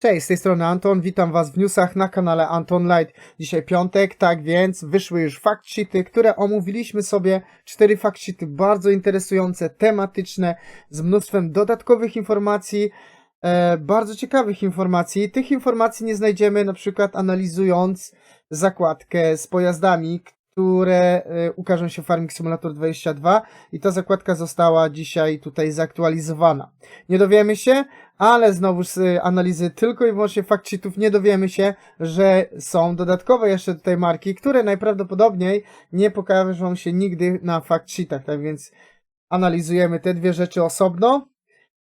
Cześć, z tej strony Anton, witam Was w newsach na kanale Anton Light. Dzisiaj piątek, tak więc wyszły już fact sheety, które omówiliśmy sobie. Cztery fact sheety bardzo interesujące, tematyczne, z mnóstwem dodatkowych informacji, e, bardzo ciekawych informacji. Tych informacji nie znajdziemy na przykład analizując zakładkę z pojazdami, które e, ukażą się w Farming Simulator 22 i ta zakładka została dzisiaj tutaj zaktualizowana. Nie dowiemy się, ale znowu z y, analizy tylko i wyłącznie fact sheetów nie dowiemy się, że są dodatkowe jeszcze tutaj marki, które najprawdopodobniej nie pokażą się nigdy na fact sheetach, tak więc analizujemy te dwie rzeczy osobno,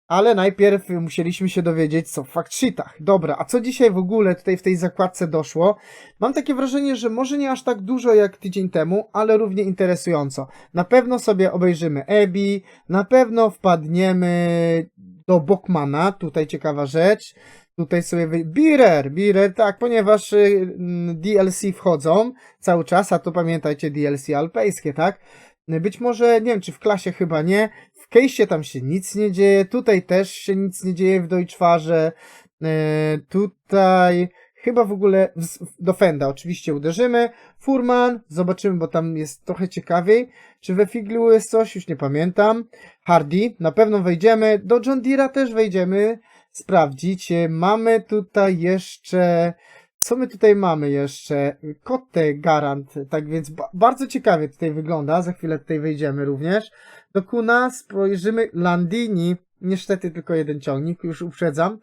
ale najpierw musieliśmy się dowiedzieć, co w fact sheetach. Dobra, a co dzisiaj w ogóle tutaj w tej zakładce doszło? Mam takie wrażenie, że może nie aż tak dużo jak tydzień temu, ale równie interesująco. Na pewno sobie obejrzymy Ebi, na pewno wpadniemy do Bokmana, tutaj ciekawa rzecz. Tutaj sobie wy... Birer, Birer, tak, ponieważ y, mm, DLC wchodzą cały czas, a to pamiętajcie DLC alpejskie, tak? Być może, nie wiem, czy w klasie chyba nie. Kejście tam się nic nie dzieje, tutaj też się nic nie dzieje w Deutschfarze. Yy, tutaj chyba w ogóle do Fenda oczywiście uderzymy. Furman, zobaczymy, bo tam jest trochę ciekawiej. Czy we Figlu jest coś? Już nie pamiętam. Hardy, na pewno wejdziemy. Do John Deere'a też wejdziemy. Sprawdzić. Mamy tutaj jeszcze... Co my tutaj mamy jeszcze? Kotę Garant, tak więc ba bardzo ciekawie tutaj wygląda. Za chwilę tutaj wejdziemy również. Do Kuna spojrzymy. Landini, niestety tylko jeden ciągnik, już uprzedzam.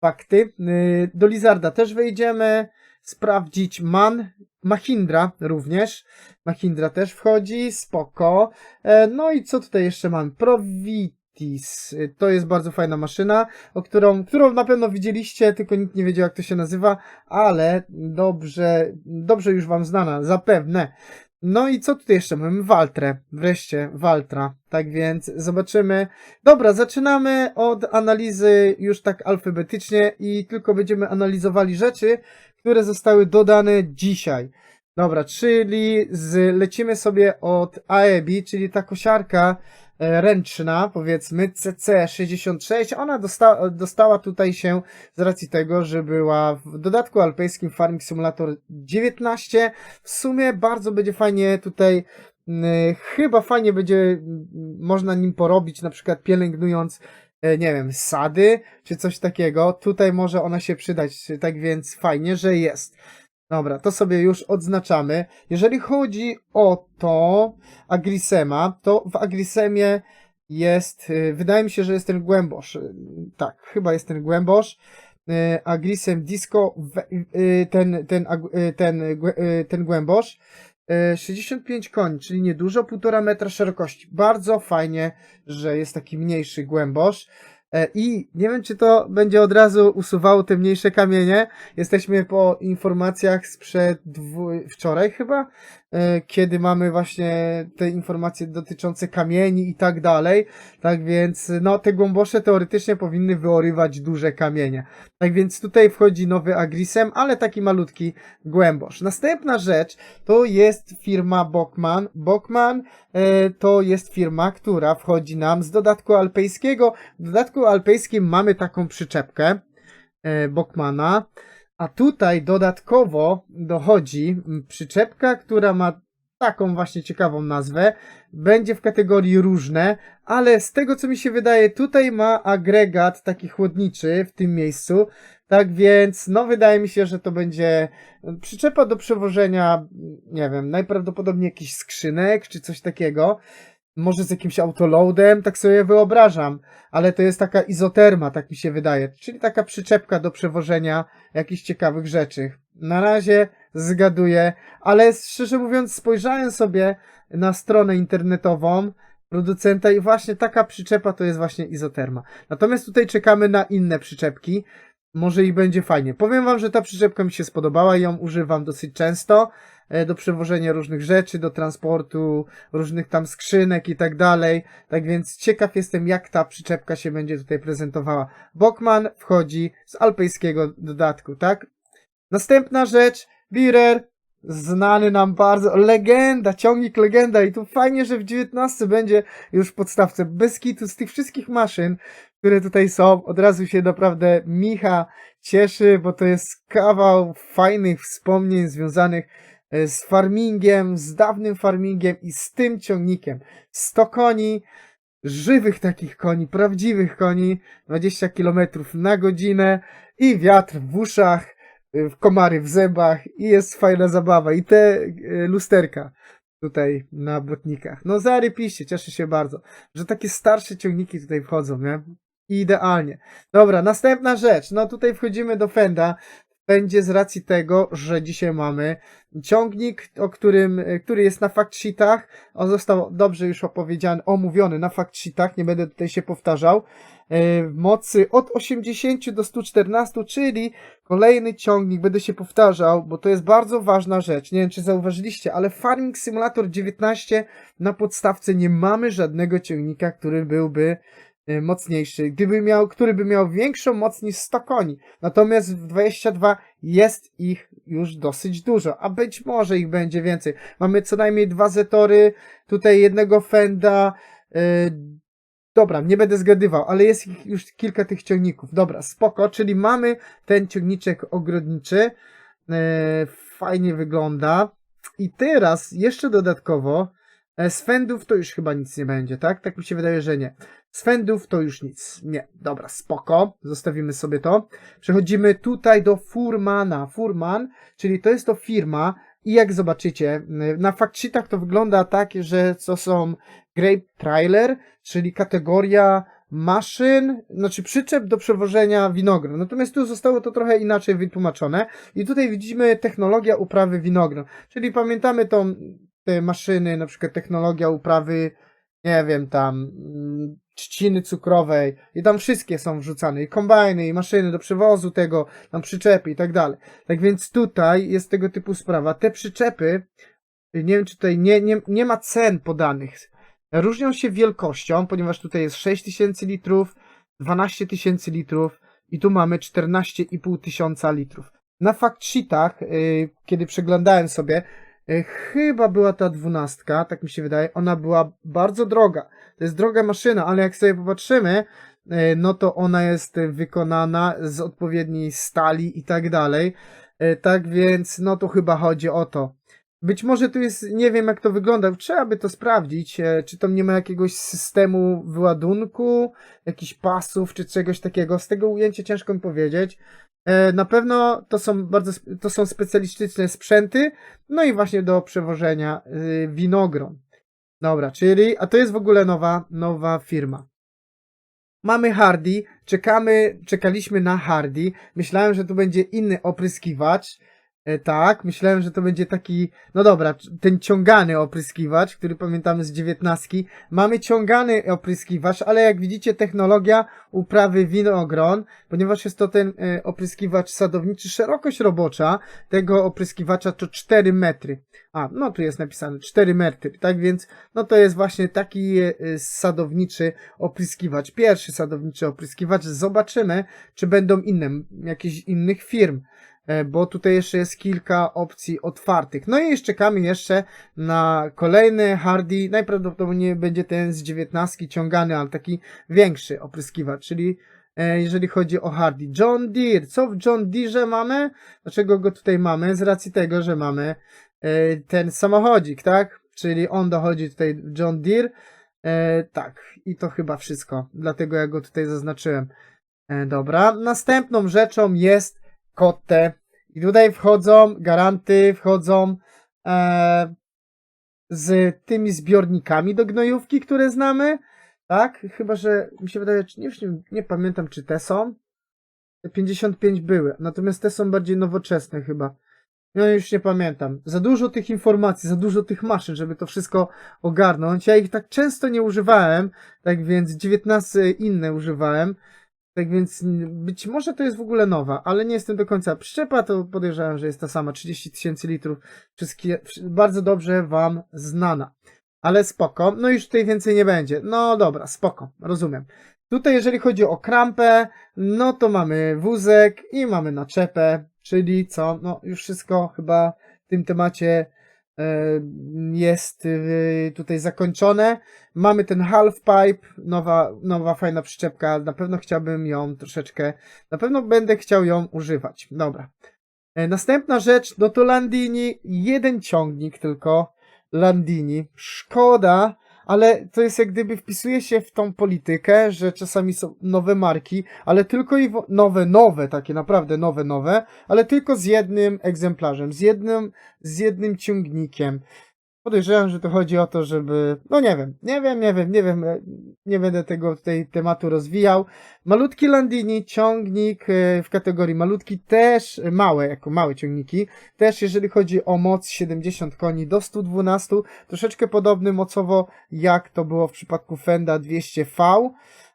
Fakty. Yy, Do Lizarda też wejdziemy. Sprawdzić Man, Mahindra również. Mahindra też wchodzi, spoko. E, No i co tutaj jeszcze mam? Provitis. Y, To jest bardzo fajna maszyna, o którą, którą na pewno widzieliście, tylko nikt nie wiedział jak to się nazywa, ale dobrze, dobrze już wam znana, zapewne. No i co tutaj jeszcze mamy? Waltrę. Wreszcie Waltra. Tak więc zobaczymy. Dobra, zaczynamy od analizy już tak alfabetycznie i tylko będziemy analizowali rzeczy, które zostały dodane dzisiaj. Dobra, czyli z, lecimy sobie od AEBI, czyli ta kosiarka ręczna, powiedzmy CC66. Ona dosta, dostała tutaj się z racji tego, że była w dodatku alpejskim Farming Simulator 19. W sumie bardzo będzie fajnie tutaj mm, chyba fajnie będzie można nim porobić, na przykład pielęgnując e, nie wiem, sady, czy coś takiego. Tutaj może ona się przydać, tak więc fajnie, że jest. Dobra, to sobie już odznaczamy. Jeżeli chodzi o to Agrisema, to w Agrisemie jest, y, wydaje mi się, że jest ten głębosz. Y, Tak, chyba jest ten głębosz. Y, Agrisem Disco, ten, ten, ten, ten głębosz. Y, 65 koni, czyli niedużo, 1,5 metra szerokości. Bardzo fajnie, że jest taki mniejszy głębosz. E, I nie wiem, czy to będzie od razu usuwało te mniejsze kamienie. Jesteśmy po informacjach sprzed dwu... wczoraj chyba, e, kiedy mamy właśnie te informacje dotyczące kamieni i tak dalej. Tak więc, no, te głębosze teoretycznie powinny wyorywać duże kamienie. Tak więc tutaj wchodzi nowy Agrisem, ale taki malutki głębosz. Następna rzecz to jest firma Bokman. Bokman e, to jest firma, która wchodzi nam z dodatku alpejskiego. W dodatku alpejskim mamy taką przyczepkę e, Bokmana, a tutaj dodatkowo dochodzi przyczepka, która ma taką właśnie ciekawą nazwę. Będzie w kategorii różne, ale z tego co mi się wydaje, tutaj ma agregat taki chłodniczy w tym miejscu. Tak więc, no wydaje mi się, że to będzie przyczepa do przewożenia, nie wiem, najprawdopodobniej jakichś skrzynek czy coś takiego. Może z jakimś autoloadem, tak sobie wyobrażam, ale to jest taka izoterma, tak mi się wydaje, czyli taka przyczepka do przewożenia jakichś ciekawych rzeczy. Na razie zgaduję, ale szczerze mówiąc, spojrzałem sobie na stronę internetową producenta i właśnie taka przyczepa to jest właśnie izoterma. Natomiast tutaj czekamy na inne przyczepki. Może i będzie fajnie. Powiem wam, że ta przyczepka mi się spodobała i ją używam dosyć często do przewożenia różnych rzeczy, do transportu, różnych tam skrzynek i tak dalej. Tak więc ciekaw jestem, jak ta przyczepka się będzie tutaj prezentowała. Bokman wchodzi z alpejskiego dodatku, tak? Następna rzecz, Birer, znany nam bardzo, legenda, ciągnik legenda i tu fajnie, że w 19 będzie już w podstawce, bez kitu z tych wszystkich maszyn, które tutaj są, od razu się naprawdę Micha cieszy, bo to jest kawał fajnych wspomnień związanych e, z farmingiem, z dawnym farmingiem i z tym ciągnikiem. 100 koni, żywych takich koni, prawdziwych koni, 20 km na godzinę i wiatr w uszach, w komary w zębach i jest fajna zabawa. I te y, lusterka tutaj na błotnikach. No zarypiście, cieszę się bardzo, że takie starsze ciągniki tutaj wchodzą, nie? Idealnie. Dobra, następna rzecz. No tutaj wchodzimy do Fenda. Będzie z racji tego, że dzisiaj mamy ciągnik, o którym, który jest na fact sheetach. On został dobrze już opowiedziany, omówiony na fact sheetach, nie będę tutaj się powtarzał. E, mocy od 80 do 114, czyli kolejny ciągnik, będę się powtarzał, bo to jest bardzo ważna rzecz. Nie wiem, czy zauważyliście, ale Farming Simulator 19 na podstawce nie mamy żadnego ciągnika, który byłby mocniejszy, gdyby miał, który by miał większą moc niż 100 koni. Natomiast w 22 jest ich już dosyć dużo, a być może ich będzie więcej. Mamy co najmniej dwa Zetory, tutaj jednego Fenda, yy, Dobra, nie będę zgadywał, ale jest ich już kilka tych ciągników. Dobra, spoko, czyli mamy ten ciągniczek ogrodniczy. E, fajnie wygląda. I teraz jeszcze dodatkowo e, z fendów to już chyba nic nie będzie, tak? Tak mi się wydaje, że nie. Fendów to już nic. Nie. Dobra, spoko. Zostawimy sobie to. Przechodzimy tutaj do Furmana. Furman, czyli to jest to firma, i jak zobaczycie, na factsheetach to wygląda tak, że to są Grape Trailer, czyli kategoria maszyn, znaczy przyczep do przewożenia winogron. Natomiast tu zostało to trochę inaczej wytłumaczone i tutaj widzimy technologia uprawy winogron. Czyli pamiętamy tą, te maszyny, na przykład technologia uprawy, nie wiem, tam mm, trzciny cukrowej i tam wszystkie są wrzucane i kombajny, i maszyny do przewozu tego, tam przyczepy i tak dalej. Tak więc tutaj jest tego typu sprawa. Te przyczepy, nie wiem czy tutaj nie, nie, nie ma cen podanych. Różnią się wielkością, ponieważ tutaj jest 6000 litrów, 12 tysięcy litrów i tu mamy 14,5 tysiąca litrów. Na fact sheetach, yy, kiedy przeglądałem sobie, chyba była ta dwunastka, tak mi się wydaje, ona była bardzo droga. To jest droga maszyna, ale jak sobie popatrzymy, yy, no to ona jest wykonana z odpowiedniej stali i tak dalej. Yy, tak więc, no to chyba chodzi o to. Być może tu jest, nie wiem jak to wygląda, trzeba by to sprawdzić, e, czy tam nie ma jakiegoś systemu wyładunku, jakichś pasów, czy czegoś takiego. Z tego ujęcia ciężko mi powiedzieć. E, Na pewno to są bardzo, to są specjalistyczne sprzęty, no i właśnie do przewożenia y, winogron. Dobra, czyli, a to jest w ogóle nowa, nowa firma. Mamy Hardy, czekamy, czekaliśmy na Hardy. Myślałem, że to będzie inny opryskiwacz. E, tak, myślałem, że to będzie taki, no dobra, ten ciągany opryskiwacz, który pamiętamy z dziewiętnastki. Mamy ciągany opryskiwacz, ale jak widzicie technologia uprawy winogron, ponieważ jest to ten e, opryskiwacz sadowniczy, szerokość robocza tego opryskiwacza to 4 metry. A, no tu jest napisane 4 metry, tak więc, no to jest właśnie taki e, sadowniczy opryskiwacz, pierwszy sadowniczy opryskiwacz. Zobaczymy, czy będą inne, jakichś innych firm bo tutaj jeszcze jest kilka opcji otwartych. No i jeszcze jeszcze na kolejny Hardy, najprawdopodobniej będzie ten z 19 ciągany, ale taki większy opryskiwacz, czyli e, jeżeli chodzi o Hardy. John Deere, co w John Deere mamy? Dlaczego go tutaj mamy? Z racji tego, że mamy e, ten samochodzik, tak? Czyli on dochodzi tutaj John Deere. E, tak, i to chyba wszystko. Dlatego ja go tutaj zaznaczyłem. E, dobra, następną rzeczą jest Kotte. I tutaj wchodzą garanty, wchodzą e, z tymi zbiornikami do gnojówki, które znamy. Tak? Chyba, że mi się wydaje, czy nie, nie pamiętam, czy te są. Te 55 były, natomiast te są bardziej nowoczesne chyba. No już nie pamiętam. Za dużo tych informacji, za dużo tych maszyn, żeby to wszystko ogarnąć. Ja ich tak często nie używałem, tak więc 19 inne używałem. Tak więc być może to jest w ogóle nowa, ale nie jestem do końca. Przyczepa to podejrzewam, że jest ta sama, 30 tysięcy litrów. Wszystkie, bardzo dobrze wam znana. Ale spoko. No już tutaj więcej nie będzie. No dobra, spoko, rozumiem. Tutaj jeżeli chodzi o krampę, no to mamy wózek i mamy naczepę, czyli co? No już wszystko chyba tym temacie jest e, tutaj zakończone. Mamy ten half pipe, nowa, nowa fajna przyczepka. Na pewno chciałbym ją troszeczkę, na pewno będę chciał ją używać. Dobra. E, Następna rzecz, no to Landini, jeden ciągnik tylko, Landini. Szkoda, ale to jest jak gdyby wpisuje się w tą politykę, że czasami są nowe marki, ale tylko i nowe, nowe, takie naprawdę nowe, nowe, ale tylko z jednym egzemplarzem, z jednym, z jednym ciągnikiem. Podejrzewam, że to chodzi o to, żeby, no nie wiem, nie wiem, nie wiem, nie wiem, e, nie będę tego tutaj tematu rozwijał. Malutki Landini, ciągnik e, w kategorii malutki, też małe, jako małe ciągniki, też jeżeli chodzi o moc 70 koni do 112, troszeczkę podobny mocowo jak to było w przypadku Fenda 200V,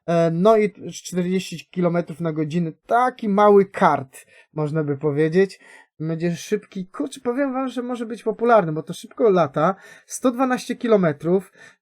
e, no i 40 km na godzinę, taki mały kart, można by powiedzieć. Będzie szybki, kurczę, powiem wam, że może być popularny, bo to szybko lata, 112 km,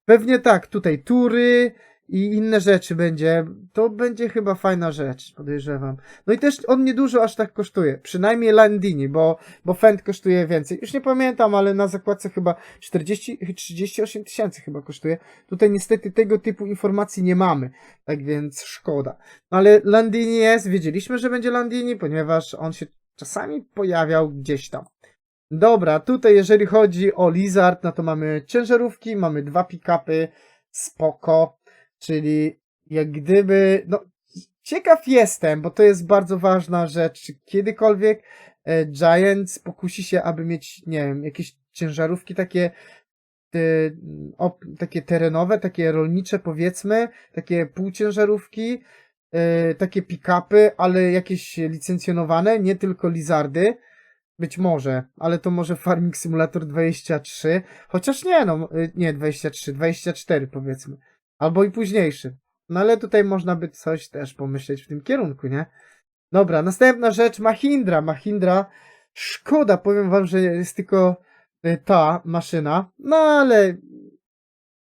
pewnie tak, tutaj tury i inne rzeczy będzie, to będzie chyba fajna rzecz, podejrzewam. No i też on niedużo aż tak kosztuje, przynajmniej Landini, bo, bo Fend kosztuje więcej. Już nie pamiętam, ale na zakładce chyba 40, 38 tysięcy chyba kosztuje. Tutaj niestety tego typu informacji nie mamy, tak więc szkoda. No ale Landini jest, wiedzieliśmy, że będzie Landini, ponieważ on się czasami pojawiał gdzieś tam. Dobra, tutaj jeżeli chodzi o Lizard, no to mamy ciężarówki, mamy dwa pick-upy, spoko, czyli jak gdyby, no ciekaw jestem, bo to jest bardzo ważna rzecz, czy kiedykolwiek e, Giants pokusi się, aby mieć, nie wiem, jakieś ciężarówki takie te, o, takie terenowe, takie rolnicze powiedzmy, takie półciężarówki, e, takie pick-upy, ale jakieś licencjonowane, nie tylko Lizardy. Być może, ale to może Farming Simulator 23, chociaż nie, no, y, nie 23, 24 powiedzmy, albo i późniejszy. No ale tutaj można by coś też pomyśleć w tym kierunku, nie? Dobra, następna rzecz, Mahindra. Mahindra, szkoda, powiem wam, że jest tylko y, ta maszyna, no ale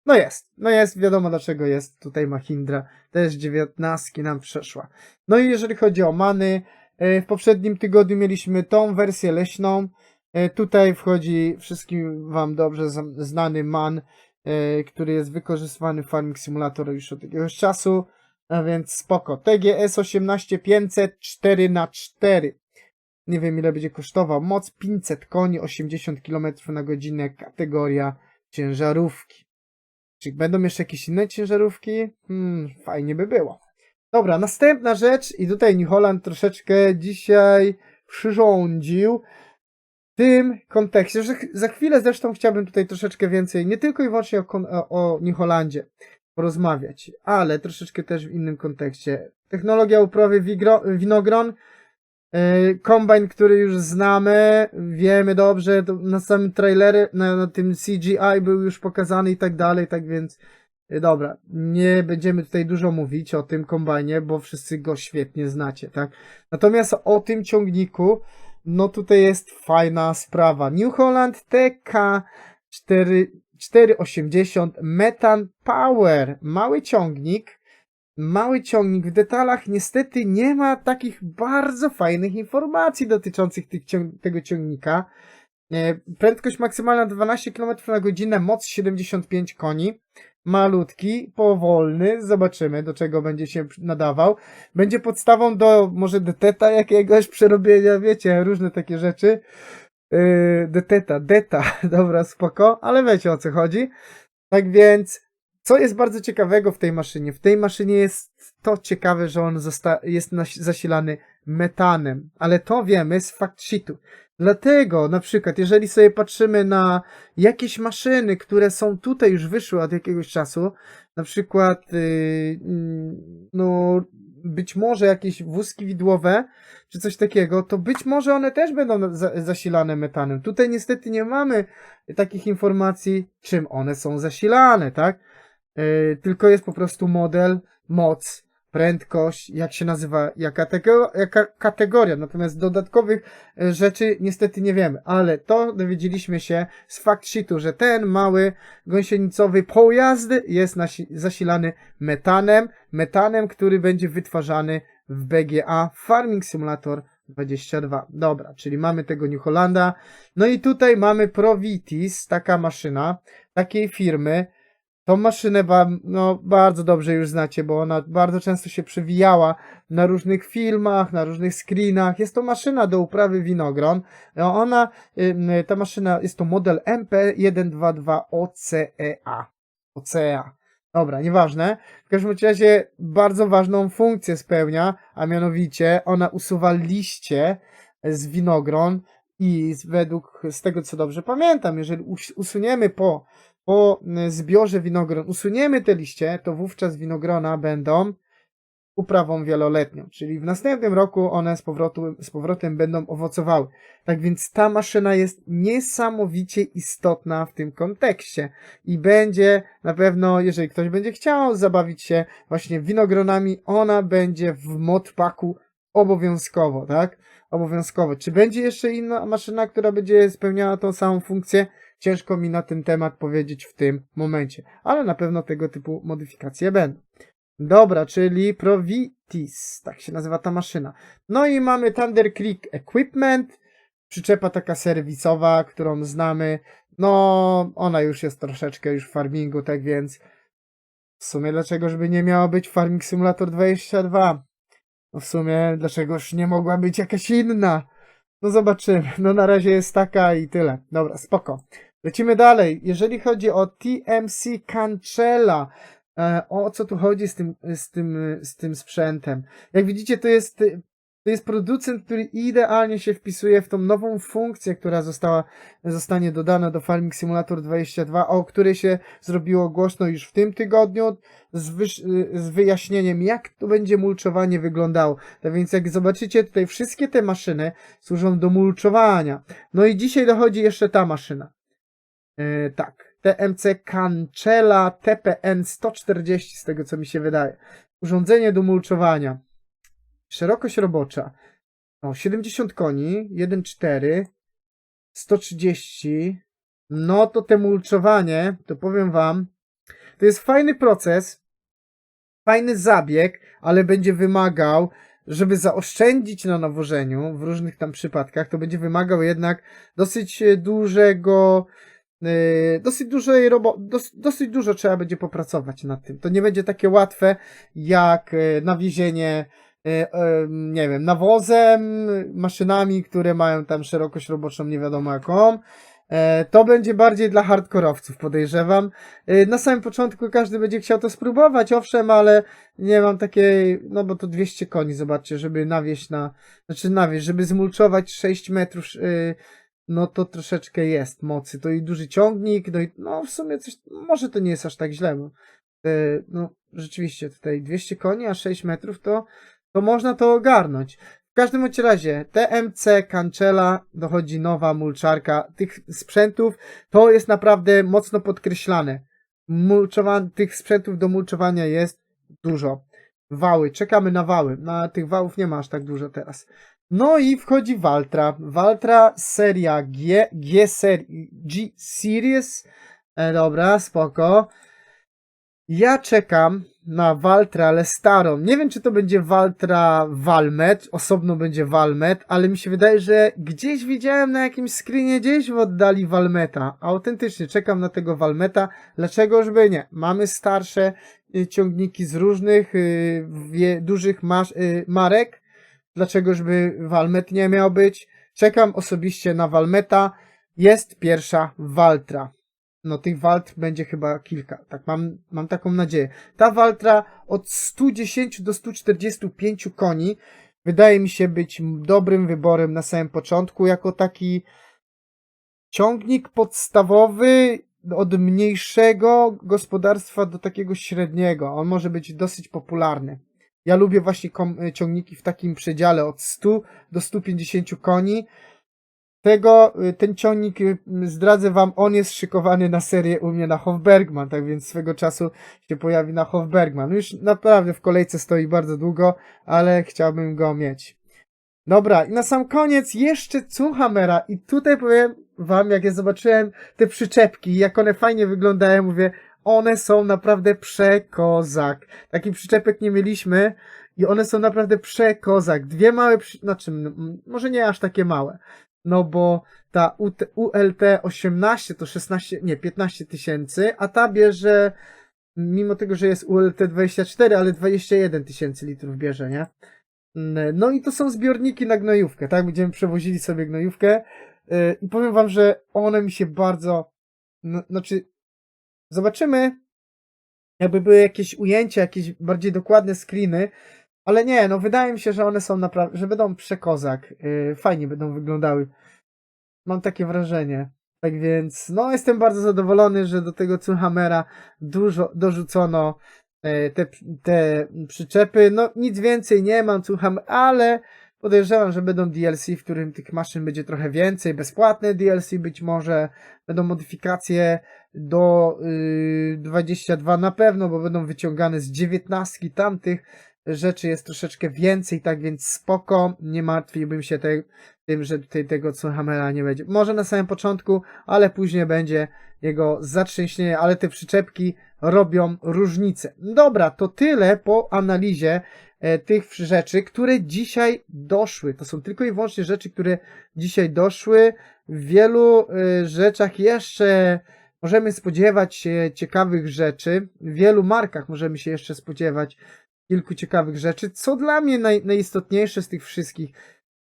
no jest, no jest, wiadomo dlaczego jest tutaj Mahindra, też dziewiętnastki nam przeszła. No i jeżeli chodzi o many, e, w poprzednim tygodniu mieliśmy tą wersję leśną, E, tutaj wchodzi wszystkim wam dobrze znany man, e, który jest wykorzystywany w Farming Simulator już od jakiegoś czasu, a więc spoko. TGS 18500 4x4. Nie wiem ile będzie kosztował. Moc 500 koni, 80 km na godzinę, kategoria ciężarówki. Czy będą jeszcze jakieś inne ciężarówki? Hmm, fajnie by było. Dobra, następna rzecz i tutaj New Holland troszeczkę dzisiaj przyrządził w tym kontekście, że za chwilę zresztą chciałbym tutaj troszeczkę więcej, nie tylko i wyłącznie o, o, New porozmawiać, ale troszeczkę też w innym kontekście. Technologia uprawy winogron, Kombajn, który już znamy, wiemy dobrze, na samym trailerze, na, na tym CGI był już pokazany i tak dalej, tak więc yy, dobra, nie będziemy tutaj dużo mówić o tym kombajnie, bo wszyscy go świetnie znacie, tak? Natomiast o tym ciągniku, no tutaj jest fajna sprawa. New Holland TK4, 480 Metan Power, mały ciągnik, mały ciągnik. W detalach niestety nie ma takich bardzo fajnych informacji dotyczących ciąg- tego ciągnika. E, Prędkość maksymalna 12 km na godzinę, moc 75 koni. Malutki, powolny, zobaczymy do czego będzie się nadawał. Będzie podstawą do może deteta jakiegoś przerobienia, wiecie, różne takie rzeczy. Yy, deteta, deta, dobra, spoko, ale wiecie o co chodzi. Tak więc co jest bardzo ciekawego w tej maszynie? W tej maszynie jest to ciekawe, że on jest zasilany metanem, ale to wiemy z fact sheetu. Dlatego na przykład, jeżeli sobie patrzymy na jakieś maszyny, które są tutaj już wyszły od jakiegoś czasu, na przykład, yy, no, być może jakieś wózki widłowe, czy coś takiego, to być może one też będą za- zasilane metanem. Tutaj niestety nie mamy takich informacji, czym one są zasilane, tak? Yy, tylko jest po prostu model, moc, prędkość, jak się nazywa, jaka, tego, jaka kategoria. Natomiast dodatkowych e, rzeczy niestety nie wiemy, ale to dowiedzieliśmy się z fact sheetu, że ten mały gąsienicowy pojazd jest nasi, zasilany metanem, metanem, który będzie wytwarzany w BGA Farming Simulator 22. Dobra, czyli mamy tego New Hollanda. No i tutaj mamy Provitis, taka maszyna, takiej firmy. Tą maszynę no, bardzo dobrze już znacie, bo ona bardzo często się przewijała na różnych filmach, na różnych screenach. Jest to maszyna do uprawy winogron. No, Ona, ta maszyna, jest to model MP122OCEA. OCEA. Dobra, nieważne. W każdym razie bardzo ważną funkcję spełnia, a mianowicie ona usuwa liście z winogron i według, z tego co dobrze pamiętam, jeżeli us- usuniemy po, po zbiorze winogron, usuniemy te liście, to wówczas winogrona będą uprawą wieloletnią, czyli w następnym roku one z powrotem, z powrotem będą owocowały. Tak więc ta maszyna jest niesamowicie istotna w tym kontekście i będzie na pewno, jeżeli ktoś będzie chciał zabawić się właśnie winogronami, ona będzie w modpaku obowiązkowo, tak? Obowiązkowo. Czy będzie jeszcze inna maszyna, która będzie spełniała tą samą funkcję? Ciężko mi na ten temat powiedzieć w tym momencie, ale na pewno tego typu modyfikacje będą. Dobra, czyli Provitis, tak się nazywa ta maszyna. No i mamy Thunder Creek Equipment, przyczepa taka serwisowa, którą znamy. No, ona już jest troszeczkę już w farmingu, tak więc w sumie dlaczego, żeby nie miała być Farming Simulator 22? No w sumie dlaczegoż nie mogła być jakaś inna? No zobaczymy. No na razie jest taka i tyle. Dobra, spoko. Lecimy dalej. Jeżeli chodzi o TMC Cancella, e, o co tu chodzi z tym, z tym, z tym sprzętem? Jak widzicie, to jest, to jest producent, który idealnie się wpisuje w tą nową funkcję, która została, zostanie dodana do Farming Simulator 22, o której się zrobiło głośno już w tym tygodniu, z, wyż, z wyjaśnieniem, jak to będzie mulczowanie wyglądało. Tak więc jak zobaczycie, tutaj wszystkie te maszyny służą do mulczowania. No i dzisiaj dochodzi jeszcze ta maszyna. E, tak, TMC Cancela TPN 140, z tego co mi się wydaje. Urządzenie do mulczowania. Szerokość robocza. O, 70 koni, 1,4, 130. No to te mulczowanie, to powiem wam, to jest fajny proces, fajny zabieg, ale będzie wymagał, żeby zaoszczędzić na nawożeniu w różnych tam przypadkach, to będzie wymagał jednak dosyć e, dużego, dosyć dużej robo, dos, dosyć dużo trzeba będzie popracować nad tym. To nie będzie takie łatwe jak e, nawiezienie e, nie wiem, nawozem, maszynami, które mają tam szerokość roboczą nie wiadomo jaką. To będzie bardziej dla hardkorowców, podejrzewam. Na samym początku każdy będzie chciał to spróbować, owszem, ale nie mam takiej, no bo to 200 koni, zobaczcie, żeby nawieść na, znaczy nawieść, żeby zmulczować 6 metrów, no to troszeczkę jest mocy. To i duży ciągnik, no i no w sumie coś, może to nie jest aż tak źle, bo e, no rzeczywiście tutaj 200 koni, a 6 metrów to, to można to ogarnąć. W każdym razie, TMC Cancela dochodzi nowa mulczarka. Tych sprzętów to jest naprawdę mocno podkreślane. Mulczowan- tych sprzętów do mulczowania jest dużo. Wały, czekamy na wały. Na tych wałów nie ma aż tak dużo teraz. No i wchodzi Valtra. Valtra seria G, G, seri- G Series. E, dobra, spoko. Ja czekam na Valtra, ale starą. Nie wiem, czy to będzie Valtra Valmet, osobno będzie Valmet, ale mi się wydaje, że gdzieś widziałem na jakimś screenie, gdzieś w oddali Valmeta. Autentycznie czekam na tego Valmeta. Dlaczegoż by nie? Mamy starsze y, ciągniki z różnych y, wie, dużych masz, y, marek. Dlaczegoż by Valmet nie miał być? Czekam osobiście na Valmeta. Jest pierwsza Valtra no tych Walt będzie chyba kilka, tak mam, mam taką nadzieję. Ta Waltra od 110 do 145 koni wydaje mi się być dobrym wyborem na samym początku, jako taki ciągnik podstawowy od mniejszego gospodarstwa do takiego średniego. On może być dosyć popularny. Ja lubię właśnie kom- ciągniki w takim przedziale od 100 do 150 koni. Tego, y, ten ciągnik, y, zdradzę wam, on jest szykowany na serię u mnie na Hofbergman, tak więc swego czasu się pojawi na Hofbergman. Już naprawdę w kolejce stoi bardzo długo, ale chciałbym go mieć. Dobra, i na sam koniec jeszcze Cunhamera i tutaj powiem wam, jak ja zobaczyłem te przyczepki, jak one fajnie wyglądają, mówię, one są naprawdę przekozak. Taki przyczepek nie mieliśmy i one są naprawdę przekozak. Dwie małe, przy... znaczy może nie aż takie małe, no bo ta UT, ULT 18 to 16, nie 15 tysięcy, a ta bierze, mimo tego, że jest ULT 24, ale 21 tysięcy litrów bierze, nie? No i to są zbiorniki na gnojówkę, tak? Będziemy przewozili sobie gnojówkę yy, i powiem wam, że one mi się bardzo, no, znaczy zobaczymy, jakby były jakieś ujęcia, jakieś bardziej dokładne screeny, ale nie, no wydaje mi się, że one są naprawdę, że będą przekozak, yy, fajnie będą wyglądały. Mam takie wrażenie. Tak więc, no jestem bardzo zadowolony, że do tego Cunhamera dużo dorzucono e, te, te przyczepy. No nic więcej nie mam Cunhammer, ale podejrzewam, że będą DLC, w którym tych maszyn będzie trochę więcej, bezpłatne DLC być może, będą modyfikacje do y, 22 na pewno, bo będą wyciągane z 19 tamtych rzeczy jest troszeczkę więcej, tak więc spoko, nie martwiłbym się te, tym, że tutaj tego Cunhammera nie będzie. Może na samym początku, ale później będzie jego zatrzęsienie, ale te przyczepki robią różnicę. Dobra, to tyle po analizie e, tych rzeczy, które dzisiaj doszły. To są tylko i wyłącznie rzeczy, które dzisiaj doszły. W wielu e, rzeczach jeszcze możemy spodziewać się ciekawych rzeczy. W wielu markach możemy się jeszcze spodziewać kilku ciekawych rzeczy. Co dla mnie naj, najistotniejsze z tych wszystkich,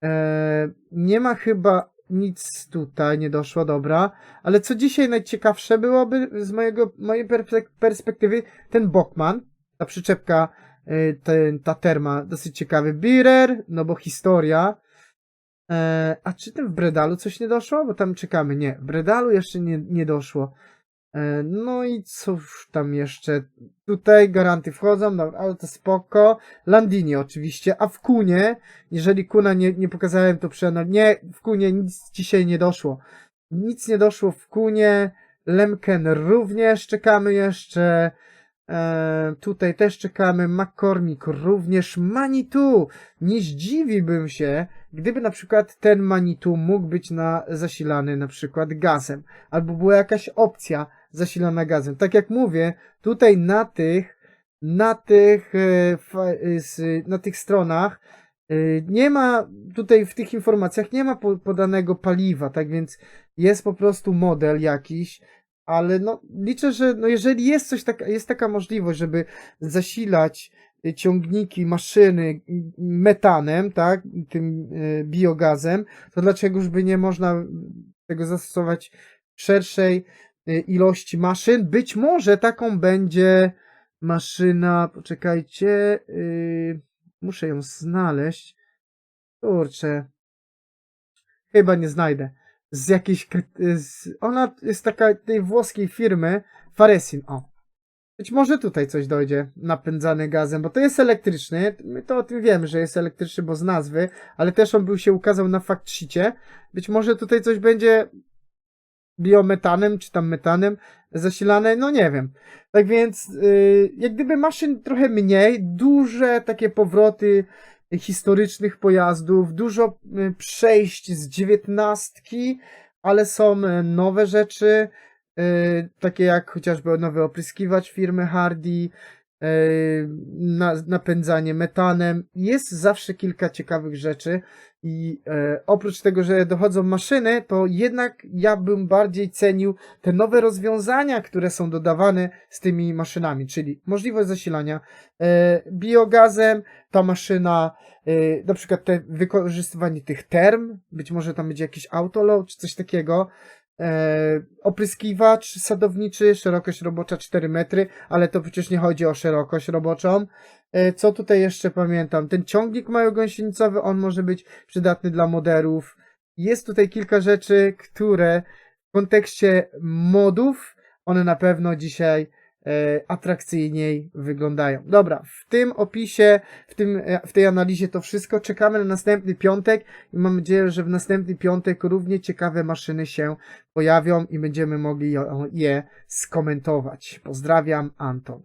e, nie ma chyba nic tutaj, nie doszło, dobra. Ale co dzisiaj najciekawsze byłoby z mojego, mojej perspek- perspektywy, ten Bokman, ta przyczepka, e, ten, ta terma, dosyć ciekawy. Birer, no bo historia. E, a czy tym w Bredalu coś nie doszło? Bo tam czekamy. Nie, w Bredalu jeszcze nie, nie doszło. E, No i cóż tam jeszcze? Tutaj garanty wchodzą, dobra, ale to spoko. Landini oczywiście, a w Kunie, jeżeli Kuna nie, nie pokazałem, to przeanal... Nie, w Kunie nic dzisiaj nie doszło. Nic nie doszło w Kunie. Lemken również czekamy jeszcze. E, tutaj też czekamy. McCormick również. Manitu! Nie zdziwiłbym się, gdyby na przykład ten Manitu mógł być na, zasilany na przykład gazem. Albo była jakaś opcja zasilana gazem. Tak jak mówię, tutaj na tych, na tych, e, e, na tych stronach e, nie ma, tutaj w tych informacjach nie ma po- podanego paliwa, tak więc jest po prostu model jakiś, ale no liczę, że no jeżeli jest coś taka, jest taka możliwość, żeby zasilać e, ciągniki, maszyny metanem, tak, tym e, biogazem, to dlaczegoż by nie można tego zastosować w szerszej y, ilości maszyn. Być może taką będzie maszyna, poczekajcie, yy, muszę ją znaleźć. Kurczę, chyba nie znajdę. Z jakiejś, z, ona jest taka tej włoskiej firmy, Faresin, o. Być może tutaj coś dojdzie, napędzany gazem, bo to jest elektryczny, my to o tym wiemy, że jest elektryczny, bo z nazwy, ale też on był się ukazał na faktsheetie. Być może tutaj coś będzie biometanem, czy tam metanem zasilane, no nie wiem. Tak więc, yy, jak gdyby maszyn trochę mniej, duże takie powroty historycznych pojazdów, dużo y, przejść z dziewiętnastki, ale są y, nowe rzeczy, y, takie jak chociażby nowy opryskiwacz firmy Hardy, na, napędzanie metanem. Jest zawsze kilka ciekawych rzeczy i e, oprócz tego, że dochodzą maszyny, to jednak ja bym bardziej cenił te nowe rozwiązania, które są dodawane z tymi maszynami, czyli możliwość zasilania e, biogazem, ta maszyna, e, na przykład te wykorzystywanie tych term, być może tam będzie jakiś autoload czy coś takiego, e, opryskiwacz sadowniczy, szerokość robocza 4 metry, ale to przecież nie chodzi o szerokość roboczą. E, Co tutaj jeszcze pamiętam? Ten ciągnik małogąsienicowy, on może być przydatny dla moderów. Jest tutaj kilka rzeczy, które w kontekście modów, one na pewno dzisiaj atrakcyjniej wyglądają. Dobra, w tym opisie, w, tym, e, w tej analizie to wszystko. Czekamy na następny piątek i mam nadzieję, że w następny piątek równie ciekawe maszyny się pojawią i będziemy mogli je skomentować. Pozdrawiam, Anton.